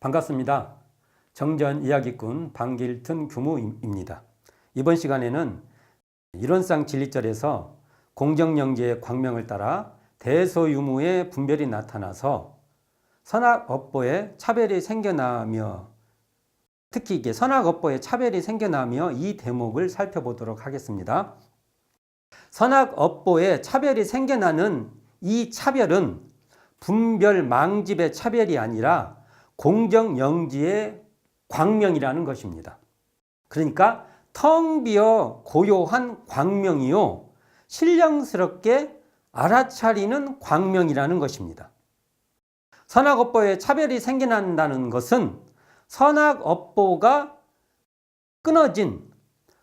반갑습니다. 정전 이야기꾼 방길튼 규무입니다. 이번 시간에는 이론상 진리절에서 공정영지의 광명을 따라 대소유무의 분별이 나타나서 선악업보에 차별이 생겨나며 특히 이게 선악업보에 차별이 생겨나며 이 대목을 살펴보도록 하겠습니다. 선악업보에 차별이 생겨나는 이 차별은 분별 망집의 차별이 아니라 공정 영지의 광명이라는 것입니다. 그러니까 텅 비어 고요한 광명이요. 신령스럽게 알아차리는 광명이라는 것입니다. 선악업보에 차별이 생겨난다는 것은 선악업보가 끊어진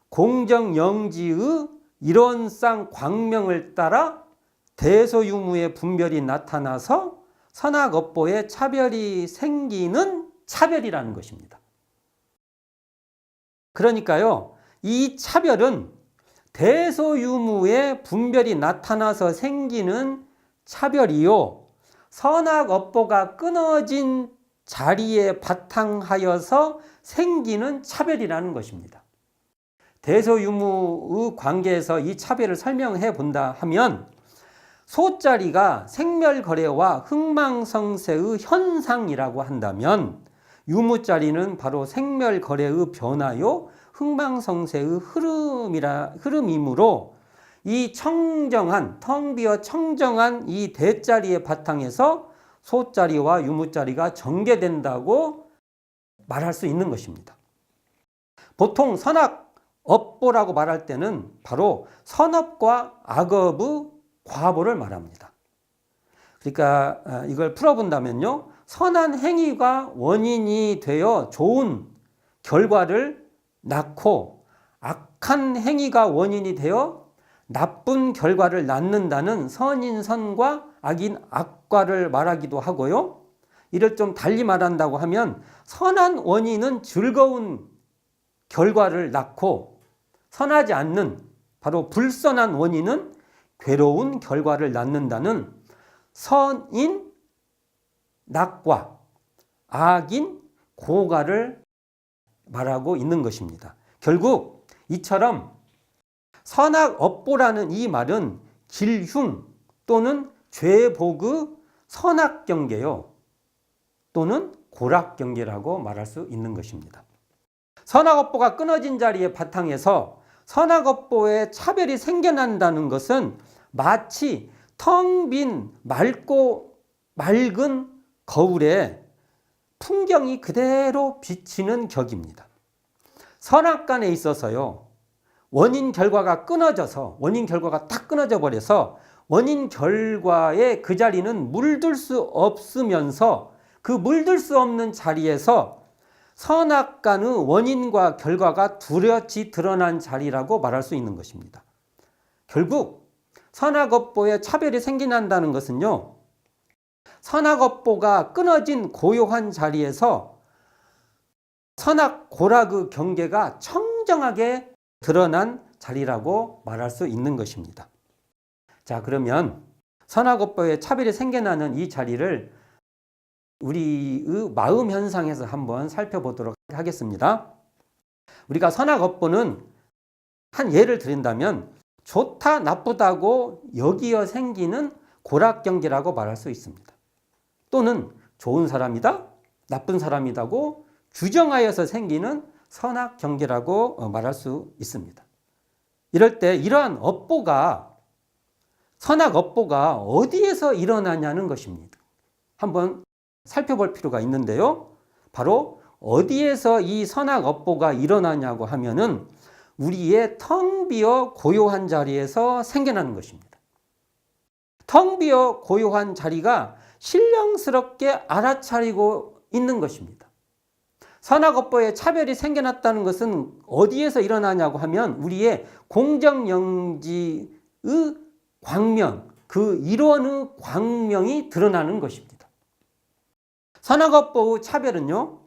공정영지의 이론상 광명을 따라 대소유무의 분별이 나타나서 선악업보에 차별이 생기는 차별이라는 것입니다. 그러니까요, 이 차별은 대소유무의 분별이 나타나서 생기는 차별이요, 선악업보가 끊어진 자리에 바탕하여서 생기는 차별이라는 것입니다. 대소유무의 관계에서 이 차별을 설명해 본다 하면 소자리가 생멸거래와 흥망성쇠의 현상이라고 한다면 유무자리는 바로 생멸거래의 변화요 흥망성쇠의 흐름이라 흐름이므로 이 청정한 텅 비어 청정한 이 대자리의 바탕에서 소자리와 유무자리가 전개된다고 말할 수 있는 것입니다. 보통 선악 업보라고 말할 때는 바로 선업과 악업의 과보를 말합니다. 그러니까 이걸 풀어본다면요. 선한 행위가 원인이 되어 좋은 결과를 낳고 악한 행위가 원인이 되어 나쁜 결과를 낳는다는 선인 선과 악인 악과를 말하기도 하고요. 이를 좀 달리 말한다고 하면 선한 원인은 즐거운 결과를 낳고 선하지 않는 바로 불선한 원인은 괴로운 결과를 낳는다는 선인 낙과 악인 고가를 말하고 있는 것입니다. 결국 이처럼 선악 업보라는 이 말은 길흉 또는 죄복의 선악 경계요 또는 고락 경계라고 말할 수 있는 것입니다. 선악 업보가 끊어진 자리의 바탕에서 선악업보에 차별이 생겨난다는 것은 마치 텅 빈 맑고 맑은 거울에 풍경이 그대로 비치는 격입니다. 선악 간에 있어서요, 원인 결과가 끊어져서, 원인 결과가 딱 끊어져 버려서 원인 결과에 그 자리는 물들 수 없으면서 그 물들 수 없는 자리에서 선악간의 원인과 결과가 두렵이 드러난 자리라고 말할 수 있는 것입니다. 결국 선악업보에 차별이 생겨난다는 것은요. 선악업보가 끊어진 고요한 자리에서 선악 고락의 경계가 청정하게 드러난 자리라고 말할 수 있는 것입니다. 자, 그러면 선악업보에 차별이 생겨나는 이 자리를 우리의 마음 현상에서 한번 살펴보도록 하겠습니다. 우리가 선악 업보는 한 예를 드린다면 좋다 나쁘다고 여기어 생기는 고락 경계라고 말할 수 있습니다. 또는 좋은 사람이다 나쁜 사람이다고 규정하여서 생기는 선악 경계라고 말할 수 있습니다. 이럴 때 이러한 업보가 선악 업보가 어디에서 일어나냐는 것입니다. 한번 살펴볼 필요가 있는데요. 바로 어디에서 이 선악 업보가 일어나냐고 하면은 우리의 텅 비어 고요한 자리에서 생겨나는 것입니다. 텅 비어 고요한 자리가 신령스럽게 알아차리고 있는 것입니다. 선악업보에 차별이 생겨났다는 것은 어디에서 일어나냐고 하면 우리의 공정영지의 광명, 그 일원의 광명이 드러나는 것입니다. 선악업보의 차별은요,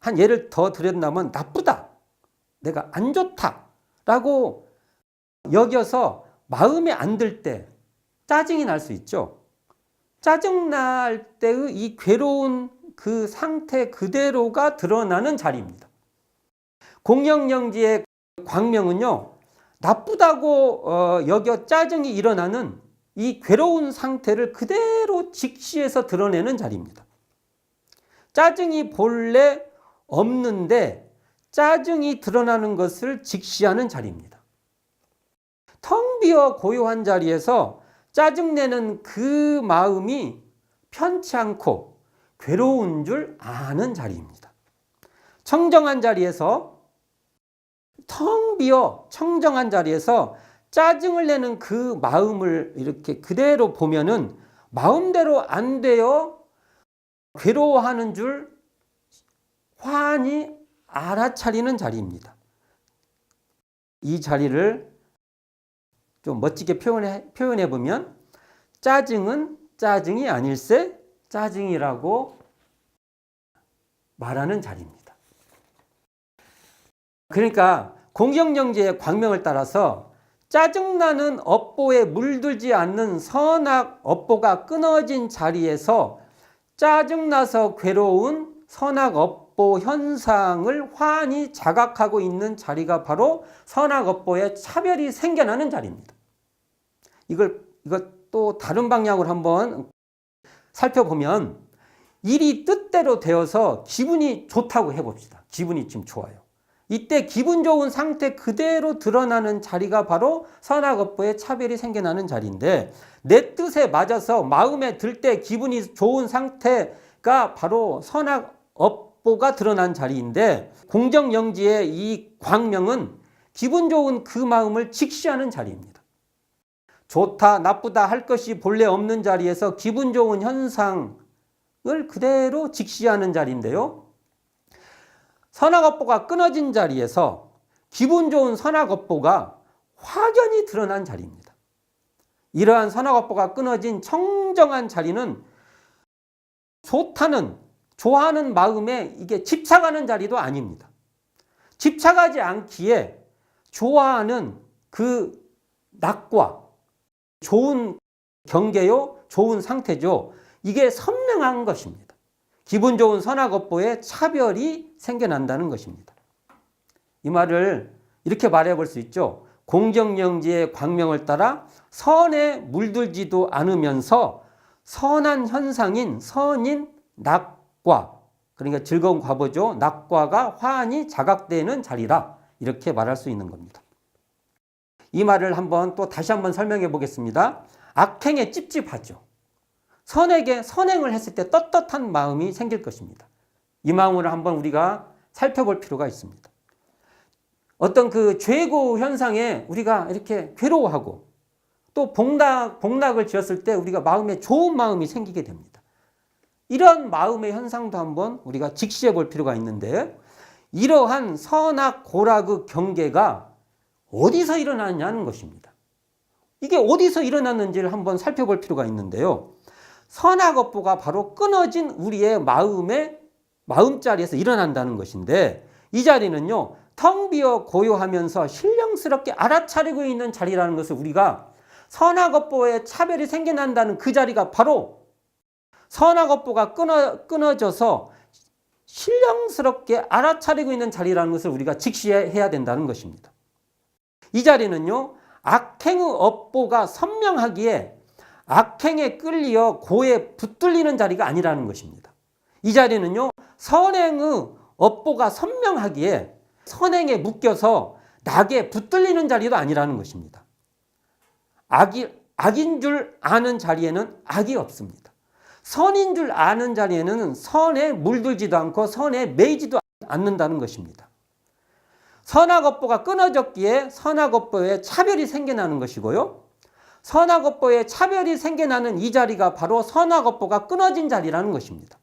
한 예를 더 드린다면 나쁘다. 내가 안 좋다. 라고 여겨서 마음에 안 들 때 짜증이 날 수 있죠. 짜증 날 때의 이 괴로운 그 상태 그대로가 드러나는 자리입니다. 공영영지의 광명은요, 나쁘다고 어, 여겨 짜증이 일어나는 이 괴로운 상태를 그대로 직시해서 드러내는 자리입니다. 짜증이 본래 없는데 짜증이 드러나는 것을 직시하는 자리입니다. 텅 비어 고요한 자리에서 짜증내는 그 마음이 편치 않고 괴로운 줄 아는 자리입니다. 청정한 자리에서 텅 비어 청정한 자리에서 짜증을 내는 그 마음을 이렇게 그대로 보면은 마음대로 안 되어 괴로워하는 줄 환히 알아차리는 자리입니다. 이 자리를 좀 멋지게 표현해, 표현해 보면 짜증은 짜증이 아닐세 짜증이라고 말하는 자리입니다. 그러니까 공경정제의 광명을 따라서 짜증나는 업보에 물들지 않는 선악 업보가 끊어진 자리에서 짜증나서 괴로운 선악 업보 현상을 환히 자각하고 있는 자리가 바로 선악 업보의 차별이 생겨나는 자리입니다. 이걸 이것 또 다른 방향으로 한번 살펴보면 일이 뜻대로 되어서 기분이 좋다고 해봅시다. 기분이 지금 좋아요. 이때 기분 좋은 상태 그대로 드러나는 자리가 바로 선악업보의 차별이 생겨나는 자리인데 내 뜻에 맞아서 마음에 들 때 기분이 좋은 상태가 바로 선악업보가 드러난 자리인데 공정영지의 이 광명은 기분 좋은 그 마음을 직시하는 자리입니다. 좋다, 나쁘다 할 것이 본래 없는 자리에서 기분 좋은 현상을 그대로 직시하는 자리인데요. 선악업보가 끊어진 자리에서 기분 좋은 선악업보가 확연히 드러난 자리입니다. 이러한 선악업보가 끊어진 청정한 자리는 좋다는 좋아하는 마음에 이게 집착하는 자리도 아닙니다. 집착하지 않기에 좋아하는 그 낙과 좋은 경계요, 좋은 상태죠. 이게 선명한 것입니다. 기분 좋은 선악업보의 차별이 생겨난다는 것입니다. 이 말을 이렇게 말해 볼 수 있죠. 공정영지의 광명을 따라 선에 물들지도 않으면서 선한 현상인 선인 낙과 그러니까 즐거운 과보죠. 낙과가 환히 자각되는 자리라 이렇게 말할 수 있는 겁니다. 이 말을 한번 또 다시 한번 설명해 보겠습니다. 악행에 찝찝하죠. 선에게 선행을 했을 때 떳떳한 마음이 생길 것입니다. 이 마음을 한번 우리가 살펴볼 필요가 있습니다. 어떤 그 죄고 현상에 우리가 이렇게 괴로워하고 또 복락, 복락을 지었을 때 우리가 마음에 좋은 마음이 생기게 됩니다. 이런 마음의 현상도 한번 우리가 직시해 볼 필요가 있는데 이러한 선악 고락의 경계가 어디서 일어나냐는 것입니다. 이게 어디서 일어났는지를 한번 살펴볼 필요가 있는데요. 선악업보가 바로 끊어진 우리의 마음의 마음자리에서 일어난다는 것인데 이 자리는요 텅 비어 고요하면서 신령스럽게 알아차리고 있는 자리라는 것을 우리가 선악업보의 차별이 생겨난다는 그 자리가 바로 선악업보가 끊어, 끊어져서 신령스럽게 알아차리고 있는 자리라는 것을 우리가 직시해야 된다는 것입니다. 이 자리는요 악행의 업보가 선명하기에 악행에 끌려 고에 붙들리는 자리가 아니라는 것입니다. 이 자리는요, 선행의 업보가 선명하기에 선행에 묶여서 낙에 붙들리는 자리도 아니라는 것입니다. 악이, 악인 줄 아는 자리에는 악이 없습니다. 선인 줄 아는 자리에는 선에 물들지도 않고 선에 매이지도 않는다는 것입니다. 선악업보가 끊어졌기에 선악업보에 차별이 생겨나는 것이고요. 선악업보에 차별이 생겨나는 이 자리가 바로 선악업보가 끊어진 자리라는 것입니다.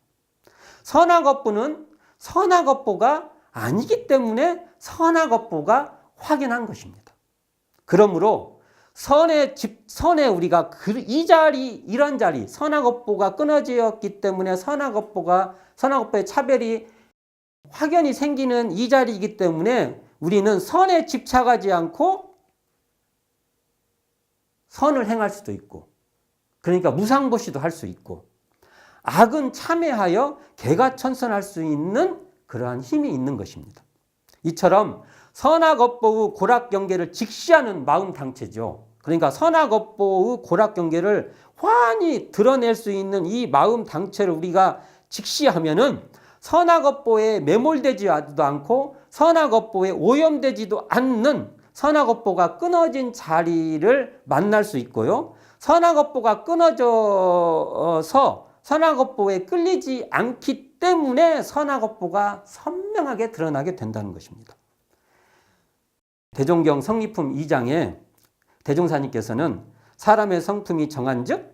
선악업보는 선악업보가 아니기 때문에 선악업보가 확연한 것입니다. 그러므로 선의 집, 선에 우리가 그, 이 자리, 이런 자리, 선악업보가 끊어졌기 때문에 선악업보가, 선악업보의 차별이 확연히 생기는 이 자리이기 때문에 우리는 선에 집착하지 않고 선을 행할 수도 있고, 그러니까 무상보시도 할 수 있고, 악은 참회하여 개가 천선할 수 있는 그러한 힘이 있는 것입니다. 이처럼 선악업보의 고락경계를 직시하는 마음 당체죠. 그러니까 선악업보의 고락경계를 환히 드러낼 수 있는 이 마음 당체를 우리가 직시하면은 선악업보에 매몰되지도 않고 선악업보에 오염되지도 않는 선악업보가 끊어진 자리를 만날 수 있고요. 선악업보가 끊어져서 선악업보에 끌리지 않기 때문에 선악업보가 선명하게 드러나게 된다는 것입니다. 대종경 성리품 2장에 대종사님께서는 사람의 성품이 정한즉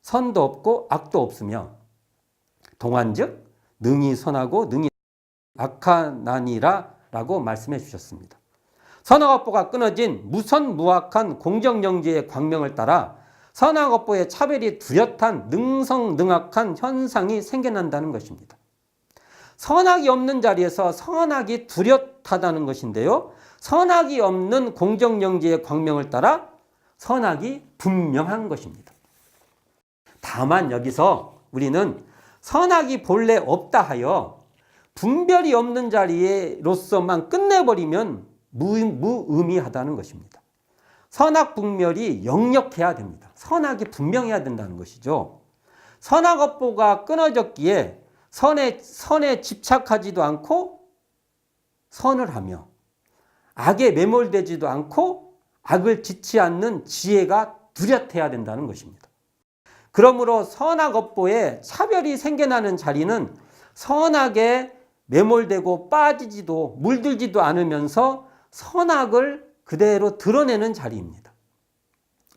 선도 없고 악도 없으며 동한즉 능히 선하고 능히 악하나니라라고 말씀해 주셨습니다. 선악업보가 끊어진 무선무악한 공정영지의 광명을 따라 선악업보의 차별이 뚜렷한 능성능악한 현상이 생겨난다는 것입니다. 선악이 없는 자리에서 선악이 뚜렷하다는 것인데요. 선악이 없는 공정영지의 광명을 따라 선악이 분명한 것입니다. 다만 여기서 우리는 선악이 본래 없다 하여 분별이 없는 자리로서만 끝내버리면 무, 무의미하다는 것입니다. 선악 분별이 역력해야 됩니다. 선악이 분명해야 된다는 것이죠. 선악 업보가 끊어졌기에 선에, 선에 집착하지도 않고 선을 하며 악에 매몰되지도 않고 악을 짓지 않는 지혜가 뚜렷해야 된다는 것입니다. 그러므로 선악 업보에 차별이 생겨나는 자리는 선악에 매몰되고 빠지지도 물들지도 않으면서 선악을 그대로 드러내는 자리입니다.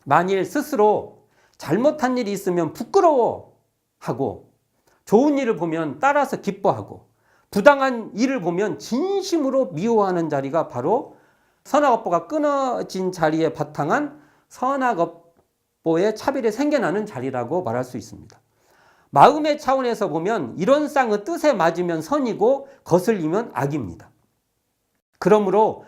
만일 스스로 잘못한 일이 있으면 부끄러워 하고 좋은 일을 보면 따라서 기뻐하고 부당한 일을 보면 진심으로 미워하는 자리가 바로 선악업보가 끊어진 자리에 바탕한 선악업보의 차별이 생겨나는 자리라고 말할 수 있습니다. 마음의 차원에서 보면 이런 쌍의 뜻에 맞으면 선이고 거슬리면 악입니다. 그러므로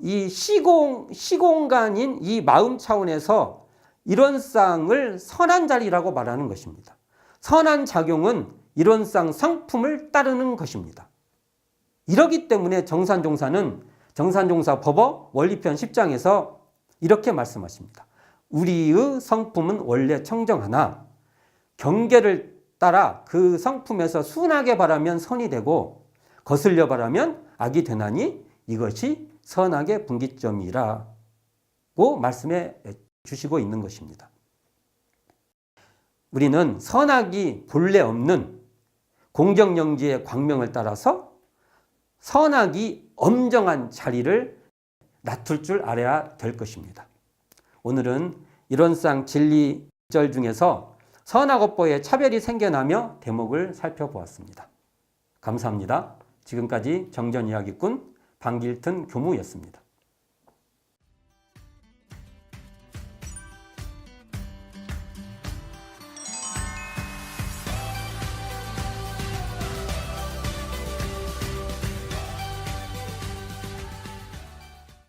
이 시공, 시공간인 이 마음 차원에서 이런 쌍을 선한 자리라고 말하는 것입니다. 선한 작용은 이런 쌍 상품을 따르는 것입니다. 이러기 때문에 정산종사는 정산종사 법어 원리편 10장에서 이렇게 말씀하십니다. 우리의 성품은 원래 청정하나 경계를 따라 그 성품에서 순하게 바라면 선이 되고 거슬려 바라면 악이 되나니 이것이 선악의 분기점이라고 말씀해 주시고 있는 것입니다. 우리는 선악이 본래 없는 공정영지의 광명을 따라서 선악이 엄정한 자리를 낮출 줄 알아야 될 것입니다. 오늘은 이런 쌍 진리 절 중에서 선악업보의 차별이 생겨나며 대목을 살펴보았습니다. 감사합니다. 지금까지 정전 이야기꾼 방길튼 교무였습니다.